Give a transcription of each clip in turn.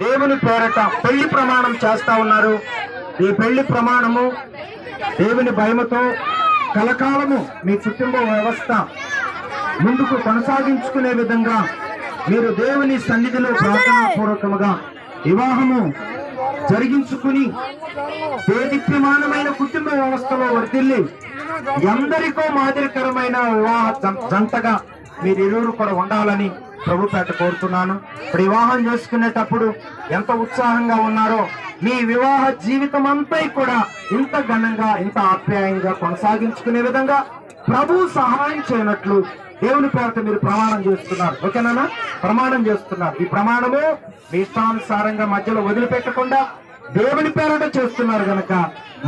దేవుని పేరట పెళ్ళి ప్రమాణం చేస్తా ఉన్నారు. ఈ పెళ్ళి ప్రమాణము దేవుని భయముతో కలకాలము మీ కుటుంబ వ్యవస్థ ముందుకు కొనసాగించుకునే విధంగా మీరు దేవుని సన్నిధిలో ప్రార్థనాపూర్వకముగా వివాహము జరిగించుకుని దేదీప్యమానమైన కుటుంబ వ్యవస్థలో వర్తిల్లి ఎందరికో మాదిరికరమైన వివాహ జంటగా మీరు ఇరువురు కూడా ఉండాలని ప్రభుపేట కోరుతున్నాను. ఇప్పుడు వివాహం చేసుకునేటప్పుడు ఎంత ఉత్సాహంగా ఉన్నారో మీ వివాహ జీవితం అంతా కూడా ఇంత ఘనంగా ఇంత ఆప్యాయంగా కొనసాగించుకునే విధంగా ప్రభు సహాయం చేయనట్లు దేవుని పేరట మీరు ప్రమాణం చేస్తున్నారు. ఓకేనా ప్రమాణం చేస్తున్నారు. ఈ ప్రమాణము మీ ఇష్టానుసారంగా మధ్యలో వదిలిపెట్టకుండా దేవుని పేరట చేస్తున్నారు గనక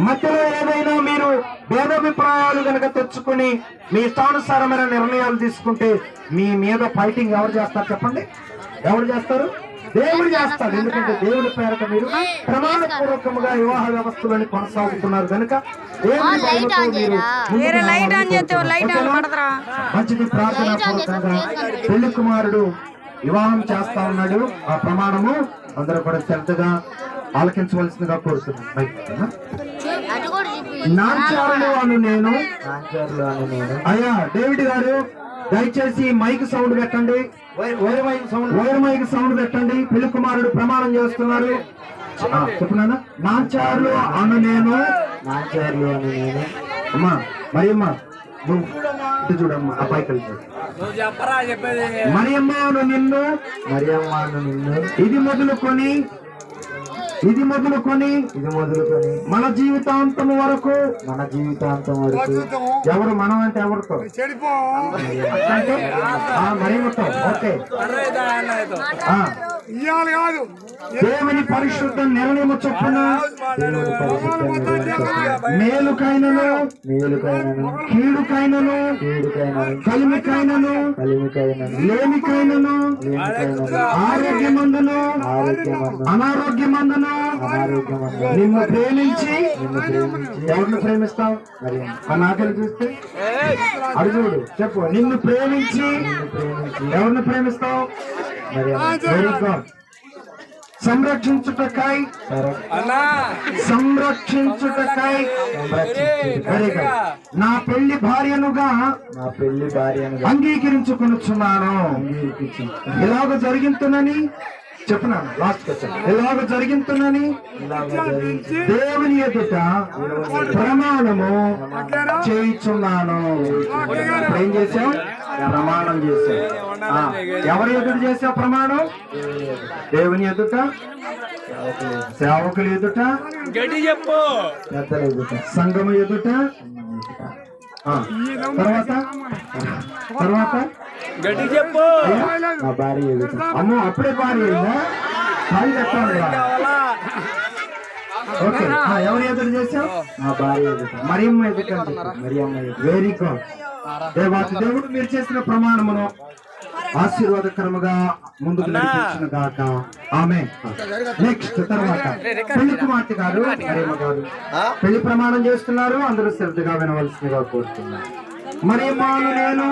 మధ్యలో ఏదైనా మీరు భేదాభిప్రాయాలు గనక తెచ్చుకుని మీ ఇష్టానుసారమైన నిర్ణయాలు తీసుకుంటే మీ మీద ఫైటింగ్ ఎవరు చేస్తారు చెప్పండి? ఎవరు చేస్తారు? దేవుడు చేస్తాడు. ఎందుకంటే దేవుని పేరట మీరు ప్రమాణపూర్వకముగా వివాహ వ్యవస్థలోని కొనసాగుతున్నారు కనుక దేవుని భయముతో మీరు ముందుకు వేరే లైట్ ఆన్ చేస్తే ఓ లైట్ ఆన్ ఓకేనా? పడదురా మంచిది ప్రార్థన పూర్వకంగా పెళ్ళి కుమారుడు వివాహం చేస్తా ఉన్నాడు. ఆ ప్రమాణము అందరూ కూడా శ్రద్ధగా ఆలకించవలసిందిగా కోరుతున్నాను. నాంచారులు అను నేను. అయ్యా డేవిడ్ గారు దయచేసి మైక్ సౌండ్ పెట్టండి. Wire mic sound. Wire mic sound పెట్టండి. పెళ్ళి కుమారుడు ప్రమాణం చేస్తున్నారు. ఆ, చెప్పున్నానా నాంచారులు అను నేను. నాంచారులు అను నేను. అమ్మా మరి అమ్మా నువ్వు ఇటు చూడమ్మా ఆ పైకి చూడు. నువ్వు చెప్పరా చెప్పేది. మరియమ్మను నిన్ను. మరియమ్మను నిన్ను. ఇది మొదలుకొని ఇది మొదలుకొని ఇది మొదలుకొని మన జీవితాంతం వరకు. మన జీవితాంతం వరకు ఎవరు మనం అంటే ఎవరితో? చెడిపో. అంటే ఆ మరియమ్మతో ఓకే. ఇయ్యాలి కాదు. దేవుని పరిశుద్ధ నిర్ణయము చొప్పున మేలుకైనను మేలుకైనను కీడుకైనను కలిమికైనను కలిమికైనను లేమికైనను ఆరోగ్యమందును ఆరోగ్యమందు అనారోగ్యమందును అనారోగ్యమందు నిన్ను ప్రేమించి నిన్ను ప్రేమించి. ఎవరిని ప్రేమిస్తావు? మరి ఆ నాకలు చూస్తే? అడుగుడు చెప్పు. నిన్ను ప్రేమించి నిన్ను ప్రేమించి. ఎవరిని ప్రేమిస్తావు? వెరీ గుడ్ సంరక్షించుటకై. అన్నా. సంరక్షించుటకై. వెరీ గుడ్ నా పెళ్ళి భార్యనుగా నా పెళ్ళి భార్యనుగా అంగీకరించుకొనుచున్నాను. ఇలాగ జరిగింతునని చెప్పున్నాను లాస్ట్ క్వశ్చన్ ఇలాగ జరిగింతునని దేవుని ఎదుట ప్రమాణము చేయించున్నాను. ఏం చేసావు ప్రమాణం ఆ, ఎవరి ఎదుట చేసావు ప్రమాణం? దేవుని ఎదుట? సేవకులు ఎదుట? చెప్పు. పెద్దల ఎదుట? సంఘము ఎదుట? తర్వాత? తర్వాత? గట్టి చెప్పు. నా భార్య ఎదుట. అమ్మో అప్పుడే భార్య అయిందా? ఓకే. ఎవరు ఎదురు నా భార్య ఎదుట. మరియమ్మ ఎదుట మరియమ్మ వెరీ గుడ్ దేవాతి దేవుడు మీరు చేసిన ప్రమాణమును ఆశీర్వాదకరముగా ముందుకు నడిపించిన గాక. ఆమె. నెక్స్ట్ తర్వాత. పెళ్ళి కుమార్తె గారు మరియమ్మ గారు. పెళ్ళి ప్రమాణం చేస్తున్నారు. అందరూ శ్రద్ధగా వినవలసిందిగా కోరుతున్నారు మరియమ్మను నేను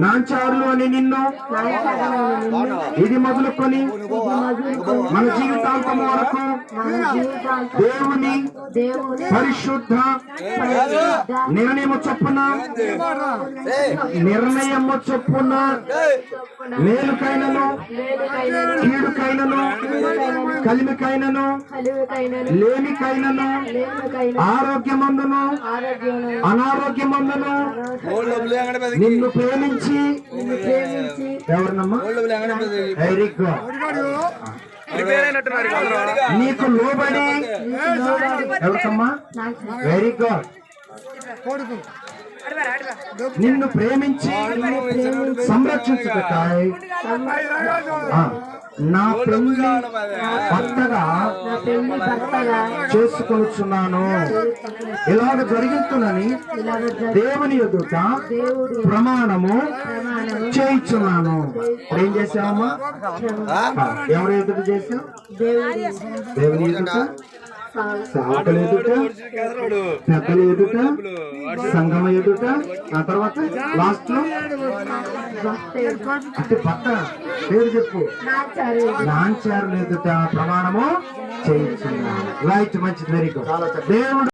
నాంచారులు అని నిన్ను ఇది మొదలుకొని మన జీవితాంతం వరకు దేవుని పరిశుద్ధ నిర్ణయము చొప్పున నిర్ణయము చొప్పున మేలుకైనను కీడుకైనను కలిమికైనను లేమికైనను ఆరోగ్యమందును అనారోగ్యమందును. నిన్ను ప్రేమించి ఎవరినమ్మా వెరీ గుడ్. నీకు లోబడి. ఎవరికమ్మా? Very good. నిన్ను ప్రేమించి సంరక్షించుటకాయ్. ఆ, నా పెళ్ళి భర్తగా చేసుకొనుచున్నాను ఇలాగ జరుగుతుందని దేవుని ఎదుట ప్రమాణము చేయించున్నాను. ఏం చేసావమ్మా ఎవరి ఎదుట చేసావు దేవుని ఎదుట సేవకుల ఎదుట పెద్దల ఎదుట సంగమ ఎదుట ఆ తర్వాత లాస్ట్లో అంటే భర్త పేరు చెప్పు. నాంచారు లేదుట ప్రమాణము చేయించున్నాను రైట్ మంచిది వెరీ గుడ్ దేవుడు